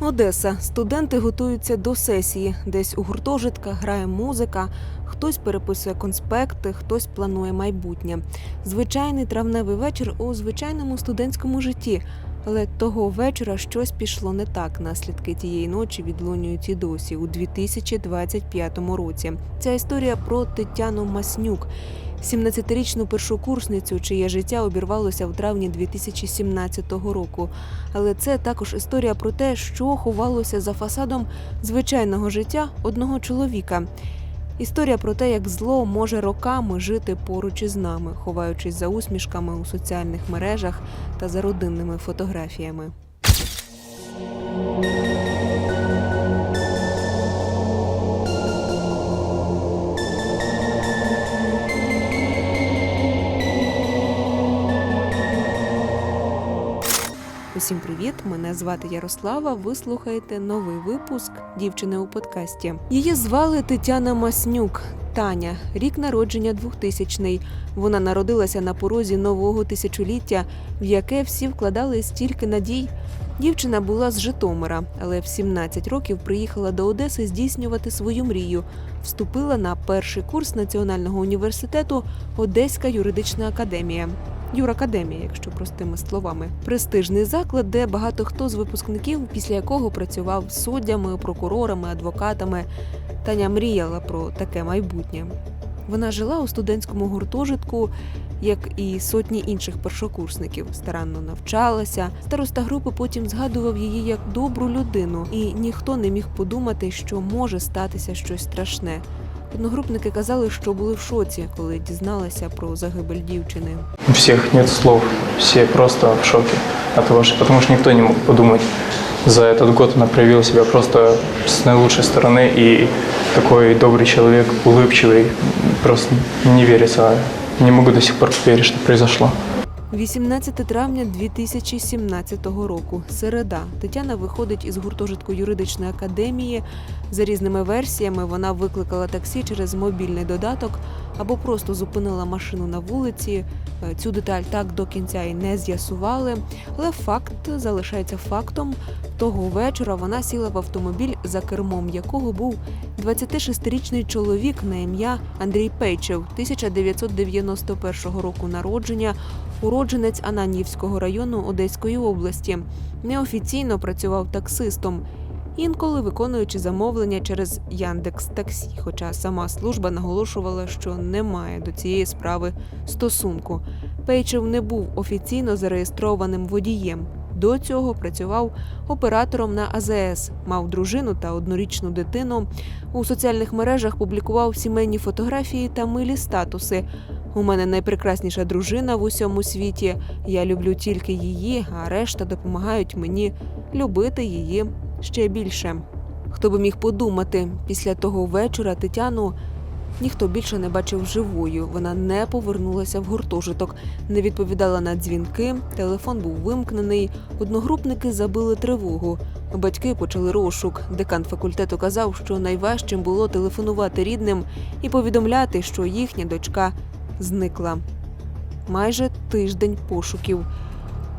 Одеса. Студенти готуються до сесії. Десь у гуртожитках грає музика, хтось переписує конспекти, хтось планує майбутнє. Звичайний травневий вечір у звичайному студентському житті. Але того вечора щось пішло не так. Наслідки тієї ночі відлунюють і досі у 2025 році. Ця історія про Тетяну Маснюк, 17-річну першокурсницю, чиє життя обірвалося в травні 2017 року. Але це також історія про те, що ховалося за фасадом звичайного життя одного чоловіка. Історія про те, як зло може роками жити поруч із нами, ховаючись за усмішками у соціальних мережах та за родинними фотографіями. Усім привіт! Мене звати Ярослава. Ви слухаєте новий випуск дівчини у подкасті. Її звали Тетяна Маснюк. Таня, рік народження 2000-й. Вона народилася на порозі нового тисячоліття, в яке всі вкладали стільки надій. Дівчина була з Житомира, але в 17 років приїхала до Одеси здійснювати свою мрію. Вступила на перший курс Національного університету Одеська юридична академія. Юракадемія, якщо простими словами, престижний заклад, де багато хто з випускників, після якого працював суддями, прокурорами, адвокатами. Таня мріяла про таке майбутнє. Вона жила у студентському гуртожитку, як і сотні інших першокурсників, старанно навчалася. Староста групи потім згадував її як добру людину, і ніхто не міг подумати, що може статися щось страшне. Одногрупники казали, що були в шоці, коли дізналися про загибель дівчини. У всех нет слов, все просто в шоке от того, что, потому что никто не мог подумать. За этот год она проявила себя просто с наилучшей стороны, и такой добрый человек, улыбчивый, просто не верится. Не могу до сих пор поверить, что произошло. 18 травня 2017 року. Середа. Тетяна виходить із гуртожитку юридичної академії. За різними версіями вона викликала таксі через мобільний додаток або просто зупинила машину на вулиці. Е, Цю деталь так до кінця і не з'ясували. Але факт залишається фактом. Того вечора вона сіла в автомобіль, за кермом якого був 26-річний чоловік на ім'я Андрій Пейчев, 1991 року народження, уродженець Ананівського району Одеської області. Неофіційно працював таксистом, інколи виконуючи замовлення через Яндекс Таксі. Хоча сама служба наголошувала, що не має до цієї справи стосунку. Пейчев не був офіційно зареєстрованим водієм. До цього працював оператором на АЗС, мав дружину та однорічну дитину. У соціальних мережах публікував сімейні фотографії та милі статуси. У мене найпрекрасніша дружина в усьому світі. Я люблю тільки її, а решта допомагають мені любити її ще більше. Хто би міг подумати, після того вечора Тетяну ніхто більше не бачив живою. Вона не повернулася в гуртожиток, не відповідала на дзвінки, телефон був вимкнений. Одногрупники забили тривогу. Батьки почали розшук. Декан факультету казав, що найважчим було телефонувати рідним і повідомляти, що їхня дочка зникла. Майже тиждень пошуків.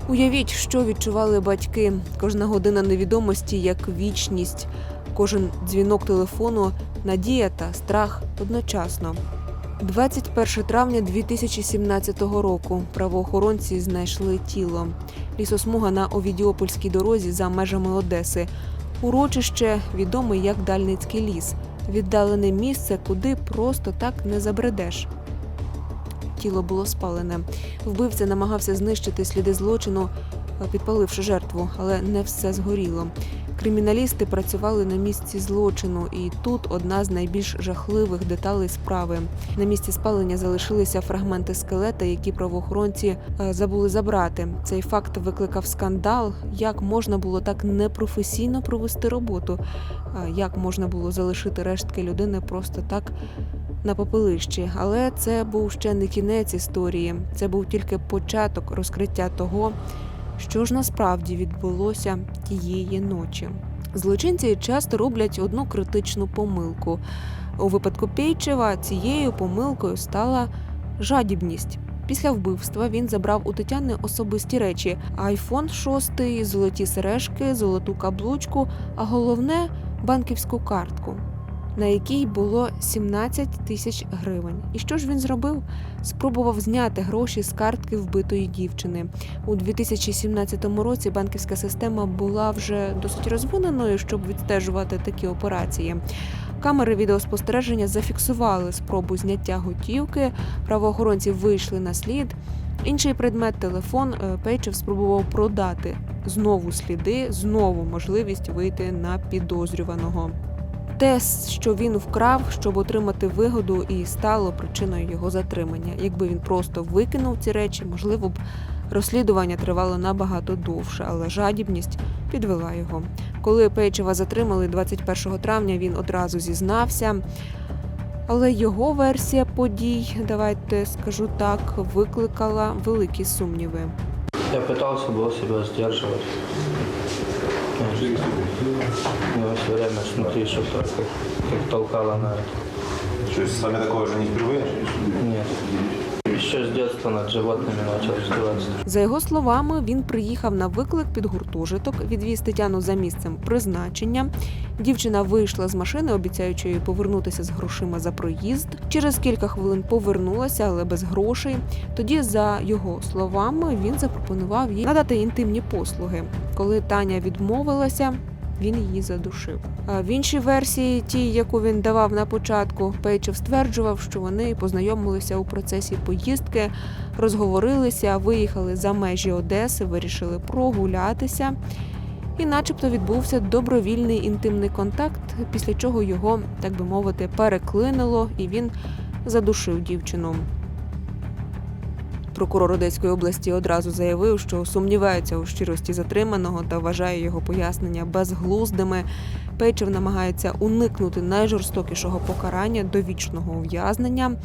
Уявіть, що відчували батьки. Кожна година невідомості як вічність, кожен дзвінок телефону, надія та страх одночасно. 21 травня 2017 року правоохоронці знайшли тіло. Лісосмуга на Овідіопольській дорозі за межами Одеси. Урочище відоме як Дальницький ліс, віддалене місце, куди просто так не забредеш. Тіло було спалене. Вбивця намагався знищити сліди злочину, е, підпаливши жертву, але не все згоріло. Криміналісти працювали на місці злочину, і тут одна з найбільш жахливих деталей справи. На місці спалення залишилися фрагменти скелета, які правоохоронці е, забули забрати. Цей факт викликав скандал. Як можна було так непрофесійно провести роботу? Як можна було залишити рештки людини просто так на попелищі? Але це був ще не кінець історії. Це був тільки початок розкриття того, що ж насправді відбулося тієї ночі. Злочинці часто роблять одну критичну помилку. У випадку Пейчева цією помилкою стала жадібність. Після вбивства він забрав у Тетяни особисті речі: айфон 6, золоті сережки, золоту каблучку, а головне банківську картку, на якій було 17 тисяч гривень. І що ж він зробив? Спробував зняти гроші з картки вбитої дівчини. У 2017 році банківська система була вже досить розвиненою, щоб відстежувати такі операції. Камери відеоспостереження зафіксували спробу зняття готівки. Правоохоронці вийшли на слід. Інший предмет телефон е, Пейчев спробував продати. Знову сліди, знову можливість вийти на підозрюваного. Те, що він вкрав, щоб отримати вигоду, і стало причиною його затримання. Якби він просто викинув ці речі, можливо б розслідування тривало набагато довше, але жадібність підвела його. Коли Пейчева затримали 21 травня, він одразу зізнався. Але його версія подій, давайте скажу так, викликала великі сумніви. Я пытался был себя сдерживать. Я все время смотри, что так, как, как толкало на это. То есть с вами такое не впервые? Нет. Еще с детства над животными начал издеваться. За його словами, він приїхав на виклик під гуртожиток, відвіз Тетяну за місцем призначення. Дівчина вийшла з машини, обіцяючи їй повернутися з грошима за проїзд. Через кілька хвилин повернулася, але без грошей. Тоді, за його словами, він запропонував їй надати інтимні послуги. Коли Таня відмовилася, він її задушив. А в іншій версії, тій, яку він давав на початку, Пейчев стверджував, що вони познайомилися у процесі поїздки, розговорилися, виїхали за межі Одеси, вирішили прогулятися. І, начебто, відбувся добровільний інтимний контакт, після чого його, так би мовити, переклинило, і він задушив дівчину. Прокурор Одеської області одразу заявив, що сумнівається у щирості затриманого та вважає його пояснення безглуздими. Пейчев намагається уникнути найжорстокішого покарання довічного ув'язнення.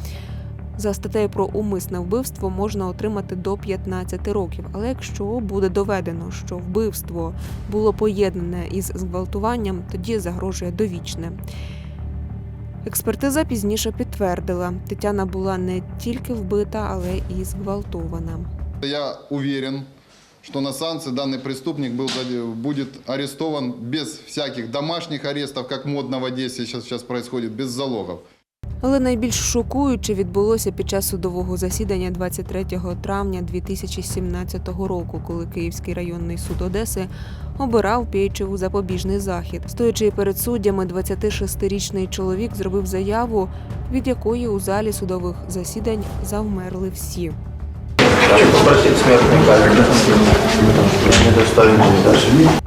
За статтею про умисне вбивство можна отримати до 15 років. Але якщо буде доведено, що вбивство було поєднане із зґвалтуванням, тоді загрожує довічне. Експертиза пізніше підтвердила, Тетяна була не тільки вбита, але і зґвалтована. Я уверен, что на санкции данный преступник был, будет арестован без всяких домашних арестов, как модно в Одессе сейчас, сейчас без залогов. Але найбільш шокуюче відбулося під час судового засідання 23 травня 2017 року, коли Київський районний суд Одеси обирав Пєйчеву запобіжний захід. Стоячи перед суддями, 26-річний чоловік зробив заяву, від якої у залі судових засідань завмерли всі.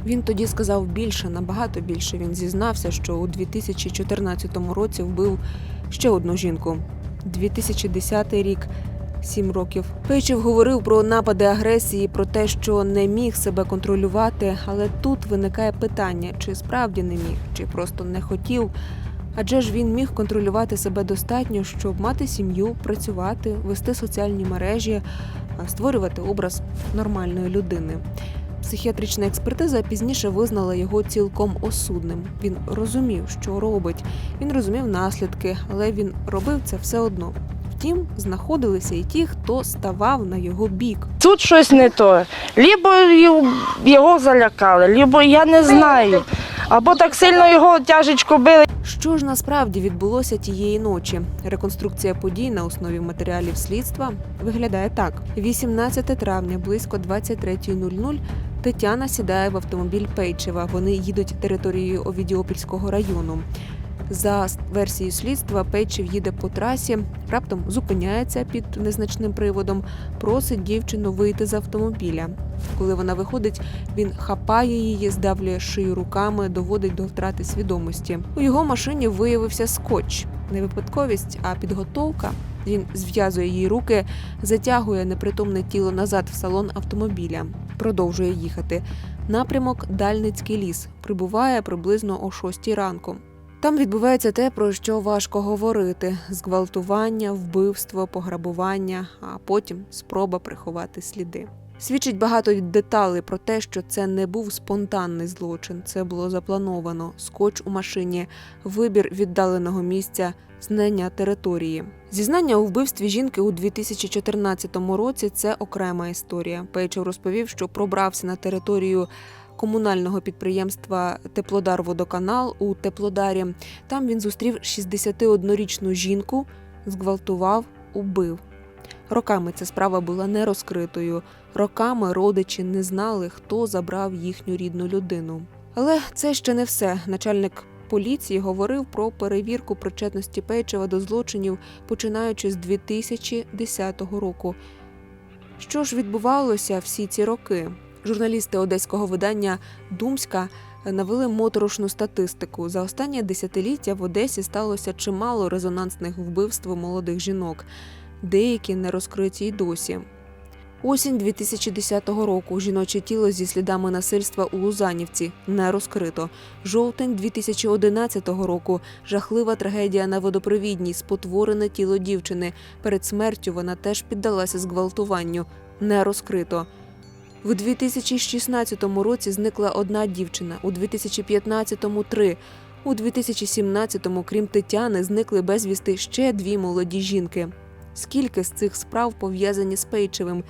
Він тоді сказав більше, набагато більше. Він зізнався, що у 2014 році вбив ще одну жінку. 2010 рік. Сім років Пейчев говорив про напади агресії, про те, що не міг себе контролювати. Але тут виникає питання: чи справді не міг, чи просто не хотів. Адже ж він міг контролювати себе достатньо, щоб мати сім'ю, працювати, вести соціальні мережі, створювати образ нормальної людини. Психіатрична експертиза пізніше визнала його цілком осудним. Він розумів, що робить. Він розумів наслідки, але він робив це все одно. Втім, знаходилися і ті, хто ставав на його бік. Тут щось не то. Либо його залякали, либо я не знаю. Або так сильно його тяжечко били. Що ж насправді відбулося тієї ночі? Реконструкція подій на основі матеріалів слідства виглядає так: 18 травня, близько 23.00 Тетяна сідає в автомобіль Пейчева. Вони їдуть територією Овідіопільського району. За версією слідства, Пейчев їде по трасі, раптом зупиняється під незначним приводом, просить дівчину вийти з автомобіля. Коли вона виходить, він хапає її, здавлює шию руками, доводить до втрати свідомості. У його машині виявився скотч. Не випадковість, а підготовка. Він зв'язує їй руки, затягує непритомне тіло назад в салон автомобіля, продовжує їхати. Напрямок Дальницький ліс прибуває приблизно о 6 ранку. Там відбувається те, про що важко говорити: зґвалтування, вбивство, пограбування, а потім спроба приховати сліди. Свідчить багато деталей про те, що це не був спонтанний злочин, це було заплановано. Скотч у машині, вибір віддаленого місця, знання території. Зізнання у вбивстві жінки у 2014 році це окрема історія. Пейчев розповів, що пробрався на територію комунального підприємства Теплодар Водоканал у Теплодарі. Там він зустрів 61-річну жінку, зґвалтував, убив. Роками ця справа була не розкритою. Роками родичі не знали, хто забрав їхню рідну людину. Але це ще не все. Начальник поліції говорив про перевірку причетності Пейчева до злочинів, починаючи з 2010 року. Що ж відбувалося всі ці роки? Журналісти одеського видання Думська навели моторошну статистику. За останнє десятиліття в Одесі сталося чимало резонансних вбивств молодих жінок, деякі не розкриті й досі. Осінь 2010 року жіноче тіло зі слідами насильства у Лузанівці не розкрито. Жовтень 2011 року жахлива трагедія на водопровідній, спотворене тіло дівчини. Перед смертю вона теж піддалася зґвалтуванню. Не розкрито. В 2016 році зникла одна дівчина, у 2015-му – три. У 2017-му, крім Тетяни, зникли безвісти ще дві молоді жінки. Скільки з цих справ пов'язані з Пейчевим?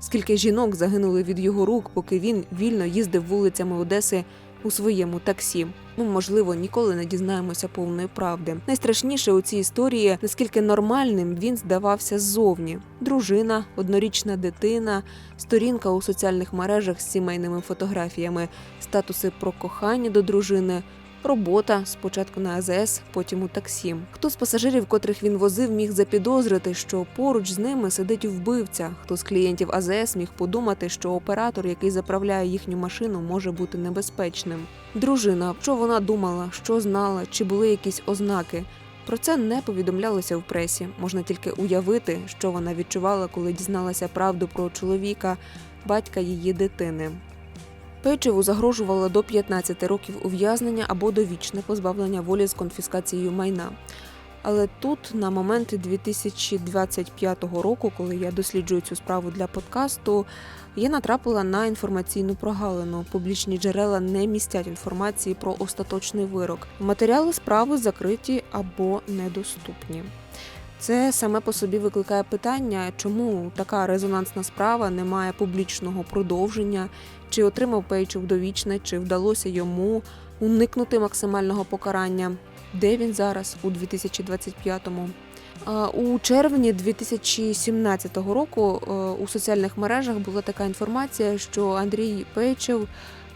Скільки жінок загинули від його рук, поки він вільно їздив вулицями Одеси у своєму таксі? Ми, можливо, ніколи не дізнаємося повної правди. Найстрашніше у цій історії, наскільки нормальним він здавався ззовні: дружина, однорічна дитина, сторінка у соціальних мережах з сімейними фотографіями, статуси про кохання до дружини. Робота спочатку на АЗС, потім у таксі. Хто з пасажирів, котрих він возив, міг запідозрити, що поруч з ними сидить вбивця. Хто з клієнтів АЗС міг подумати, що оператор, який заправляє їхню машину, може бути небезпечним. Дружина, що вона думала, що знала, чи були якісь ознаки. Про це не повідомлялося в пресі. Можна тільки уявити, що вона відчувала, коли дізналася правду про чоловіка, батька її дитини. Пейчеву загрожувало до 15 років ув'язнення або довічне позбавлення волі з конфіскацією майна. Але тут, на момент 2025 року, коли я досліджую цю справу для подкасту, я натрапила на інформаційну прогалину. Публічні джерела не містять інформації про остаточний вирок. Матеріали справи закриті або недоступні. Це саме по собі викликає питання, чому така резонансна справа не має публічного продовження, чи отримав Пейчев довічне, чи вдалося йому уникнути максимального покарання. Де він зараз у 2025-му? А, У червні 2017 року е, у соціальних мережах була така інформація, що Андрій Пейчев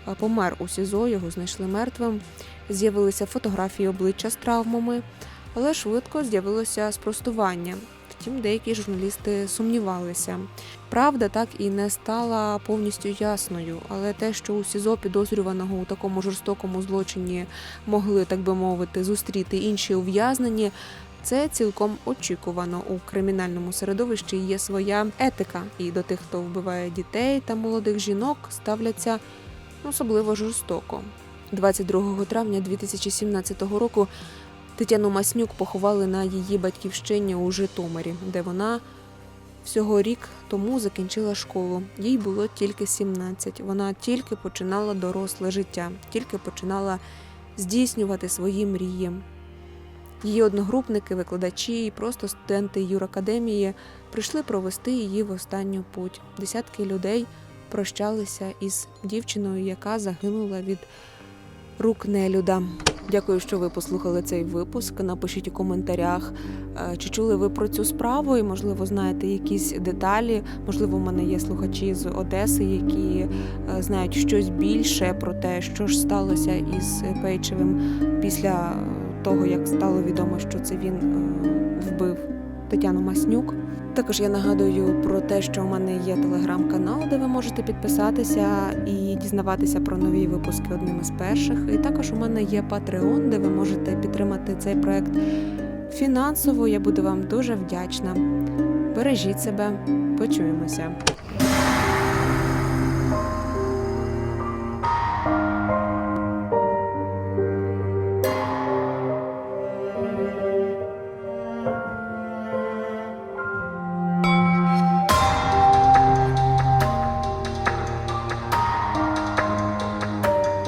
е, помер у СІЗО, його знайшли мертвим. З'явилися фотографії обличчя з травмами, але швидко з'явилося спростування. Втім, деякі журналісти сумнівалися. Правда так і не стала повністю ясною, але те, що у СІЗО підозрюваного у такому жорстокому злочині могли, так би мовити, зустріти інші ув'язнені, це цілком очікувано. У кримінальному середовищі є своя етика, і до тих, хто вбиває дітей та молодих жінок, ставляться особливо жорстоко. 22 травня 2017 року Тетяну Маснюк поховали на її батьківщині у Житомирі, де вона всього рік тому закінчила школу. Їй було тільки 17. Вона тільки починала доросле життя, тільки починала здійснювати свої мрії. Її одногрупники, викладачі і просто студенти юракадемії прийшли провести її в останню путь. Десятки людей прощалися із дівчиною, яка загинула від рук нелюда. Дякую, що ви послухали цей випуск. Напишіть у коментарях, е, чи чули ви про цю справу, і можливо знаєте якісь деталі. Можливо, в мене є слухачі з Одеси, які е, знають щось більше про те, що ж сталося із Пейчевим після того, як стало відомо, що це він е, вбив Тетяну Маснюк. Також я нагадую про те, що у мене є телеграм-канал, де ви можете підписатися і дізнаватися про нові випуски одним із перших. І також у мене є Patreon, де ви можете підтримати цей проект фінансово. Я буду вам дуже вдячна. Бережіть себе, почуємося.